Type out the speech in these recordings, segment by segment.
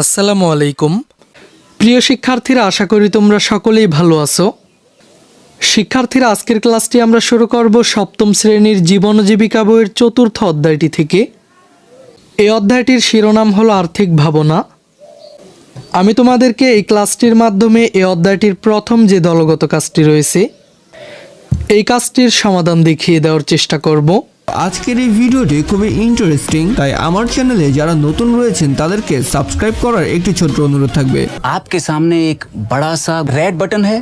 আসসালামু আলাইকুম। প্রিয় শিক্ষার্থীরা, আশা করি তোমরা সকলেই ভালো আছো। শিক্ষার্থীরা, আজকের ক্লাসটি আমরা শুরু করব সপ্তম শ্রেণির জীবন জীবিকা বইয়ের চতুর্থ অধ্যায়টি থেকে। এই অধ্যায়টির শিরোনাম হলো আর্থিক ভাবনা। আমি তোমাদেরকে এই ক্লাসটির মাধ্যমে এই অধ্যায়টির প্রথম যে দলগত কাজটি রয়েছে, এই কাজটির সমাধান দেখিয়ে দেওয়ার চেষ্টা করব। আজকের এই ভিডিওটি খুবই ইন্টারেস্টিং তাই আমার চ্যানেলে যারা নতুন রয়েছেন তাদেরকে সাবস্ক্রাইব করার একটি ছোট অনুরোধ থাকবে। আপকে সামনে এক বড়া সা রেড বাটন হ্যাঁ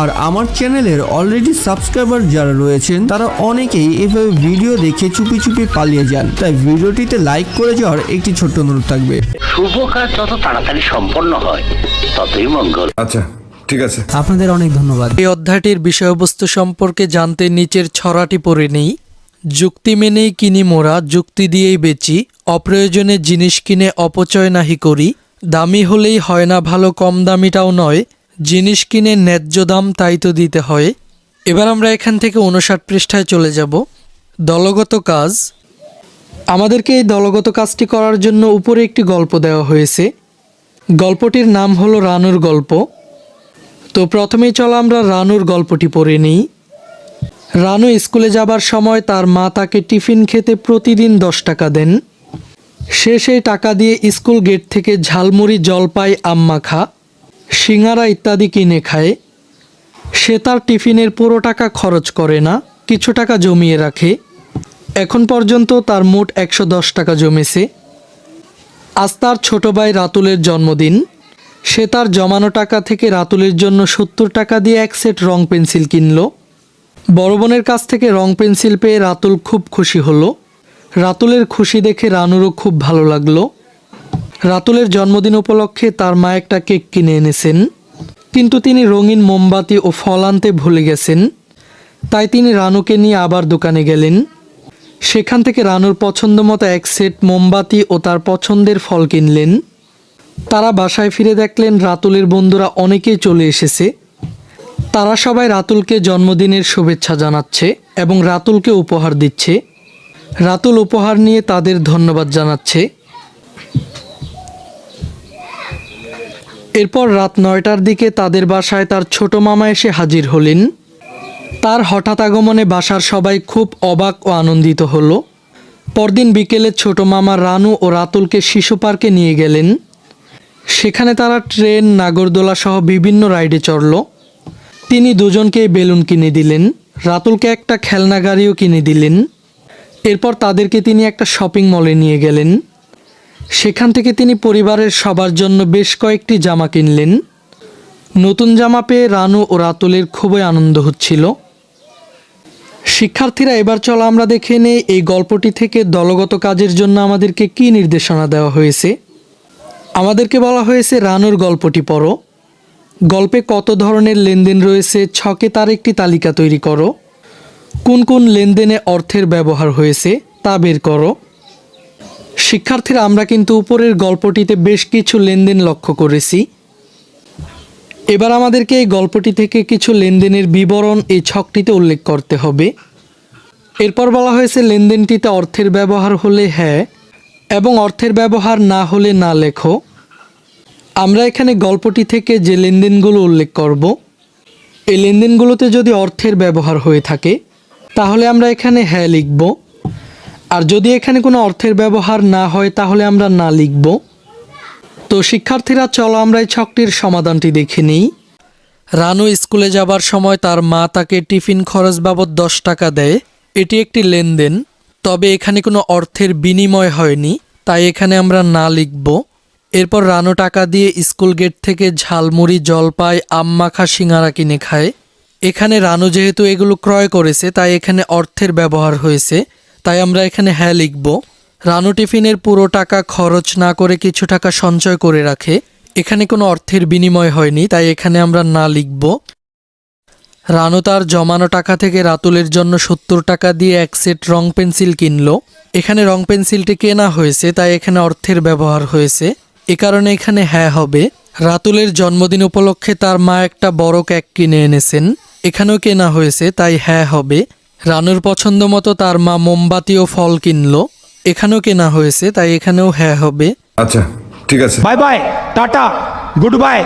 আর আমার চ্যানেলের অলরেডি সাবস্ক্রাইবার যারা রয়েছেন তারা অনেকেই এভাবে ভিডিও দেখে চুপি চুপি পালিয়ে যান। তাই ভিডিওটিতে লাইক করে যাওয়ার একটি ছোট্ট অনুরোধ থাকবে। শুভ কাজ যত তাড়াতাড়ি সম্পন্ন হয় ততই মঙ্গল। আচ্ছা ঠিক আছে। আপনাদের অনেক ধন্যবাদ। এই অধ্যায়টির বিষয়বস্তু সম্পর্কে জানতে নিচের ছড়াটি পড়ে নেই। যুক্তি মেনেই কিনি মোরা যুক্তি দিয়েই বেচি। অপ্রয়োজনে জিনিস কিনে অপচয় নাহি করি। দামি হলেই হয় না ভালো কম দামিটাও নয়। জিনিস কিনে ন্যায্য দাম তাই তো দিতে হয়। এবার আমরা এখান থেকে উনষাট পৃষ্ঠায় চলে যাব। দলগত কাজ। আমাদেরকে এই দলগত কাজটি করার জন্য উপরে একটি গল্প দেওয়া হয়েছে। গল্পটির নাম হলো রানুর গল্প। তো প্রথমেই চলো আমরা রানুর গল্পটি পড়ে নিই। রানু স্কুলে যাবার সময় তার মা তাকে টিফিন খেতে প্রতিদিন দশ টাকা দেন। সে সেই টাকা দিয়ে স্কুল গেট থেকে ঝালমুড়ি, জলপাই আম মাখা সিঙ্গারা ইত্যাদি কিনে খায়। সে তার টিফিনের পুরো টাকা খরচ করে না, কিছু টাকা জমিয়ে রাখে। এখন পর্যন্ত তার মোট একশো দশ টাকা জমেছে। আজ তার ছোট ভাই রাতুলের জন্মদিন। সে তার জমানো টাকা থেকে রাতুলের জন্য সত্তর টাকা দিয়ে এক সেট রং পেন্সিল কিনলো। বড় বোনের কাছ থেকে রং পেন্সিল পেয়ে রাতুল খুব খুশি হলো। রাতুলের খুশি দেখে রানুরও খুব ভালো লাগল। রাতুলের জন্মদিন উপলক্ষে তার মা একটা কেক কিনে এনেছেন। কিন্তু তিনি রঙিন মোমবাতি ও ফল আনতে ভুলে গেছেন। তাই তিনি রানুকে নিয়ে আবার দোকানে গেলেন। সেখান থেকে রানুর পছন্দ মতো এক সেট মোমবাতি ও তার পছন্দের ফল কিনলেন। তারা বাসায় ফিরে দেখলেন রাতুলের বন্ধুরা অনেকেই চলে এসেছে। তারা সবাই রাতুলকে জন্মদিনের শুভেচ্ছা জানাচ্ছে এবং রাতুলকে উপহার দিচ্ছে। রাতুল উপহার নিয়ে তাদের ধন্যবাদ জানাচ্ছে। এরপর রাত নয়টার দিকে তাদের বাসায় তার ছোট মামা এসে হাজির হলেন। তার হঠাৎ আগমনে বাসার সবাই খুব অবাক ও আনন্দিত হলো। পরদিন বিকেলে ছোট মামা রানু ও রাতুলকে শিশু পার্কে নিয়ে গেলেন। সেখানে তারা ট্রেন, নাগরদোলা সহ বিভিন্ন রাইডে চড়ল। তিনি দুজনকে বেলুন কিনে দিলেন, রাতুলকে একটা খেলনা গাড়িও কিনে দিলেন। এরপর তাদেরকে তিনি একটা শপিং মলে নিয়ে গেলেন। সেখান থেকে তিনি পরিবারের সবার জন্য বেশ কয়েকটি জামা কিনলেন। নতুন জামা পেয়ে রানু ও রাতুলের খুবই আনন্দ হচ্ছিল। শিক্ষার্থীরা, এবার চলো আমরা দেখে নেই এই গল্পটি থেকে দলগত কাজের জন্য আমাদেরকে কী নির্দেশনা দেওয়া হয়েছে। আমাদেরকে বলা হয়েছে, রানুর গল্পটি পড়ো। গল্পে কত ধরনের লেনদেন রয়েছে, ছকে তার একটি তালিকা তৈরি করো। কোন কোন লেনদেনে অর্থের ব্যবহার হয়েছে, তা বের করো। শিক্ষার্থীরা, আমরা কিন্তু উপরের গল্পটিতে বেশ কিছু লেনদেন লক্ষ্য করেছি। এবার আমাদেরকে এই গল্পটি থেকে কিছু লেনদেনের বিবরণ এই ছকটিতে উল্লেখ করতে হবে। এরপর বলা হয়েছে, লেনদেনটিতে অর্থের ব্যবহার হলে হ্যাঁ এবং অর্থের ব্যবহার না হলে না লেখো। আমরা এখানে গল্পটি থেকে যে লেনদেনগুলো উল্লেখ করব, এই লেনদেনগুলোতে যদি অর্থের ব্যবহার হয়ে থাকে, তাহলে আমরা এখানে হ্যাঁ লিখব। আর যদি এখানে কোনো অর্থের ব্যবহার না হয়, তাহলে আমরা না লিখব। তো শিক্ষার্থীরা, চলো আমরা এই ছকটির সমাধানটি দেখে নিই। রানু স্কুলে যাবার সময় তার মা তাকে টিফিন খরচ বাবদ দশ টাকা দেয়। এটি একটি লেনদেন, তবে এখানে কোনো অর্থের বিনিময় হয়নি, তাই এখানে আমরা না লিখব। এরপর রানু টাকা দিয়ে স্কুল গেট থেকে ঝালমুড়ি, জলপাই মাখা, সিঙ্গারা কিনে খায়। এখানে রানু যেহেতু এগুলো ক্রয় করেছে, তাই এখানে অর্থের ব্যবহার হয়েছে। তাই আমরা এখানে হ্যাঁ লিখব। রানু টিফিনের পুরো টাকা খরচ না করে কিছু টাকা সঞ্চয় করে রাখে। এখানে কোনো অর্থের বিনিময় হয়নি, তাই এখানে আমরা না লিখব। রানু তার জমানো টাকা থেকে রাতুলের জন্য সত্তর টাকা দিয়ে এক সেট রং পেন্সিল কিনলো। এখানে রং পেন্সিলটি কেনা হয়েছে, তাই এখানে অর্থের ব্যবহার হয়েছে। এ কারণে এখানে হ্যাঁ হবে। রাতুলের জন্মদিন উপলক্ষে তার মা একটা বড় কেক কিনে এনেছেন। এখানেও কেনা হয়েছে তাই হ্যাঁ হবে। রানুর পছন্দ মতো তার মা মোমবাতি ও ফল কিনল। এখানেও কেনা হয়েছে তাই এখানেও হ্যাঁ হবে। আচ্ছা ঠিক আছে। বাই বাই টাটা গুড বাই।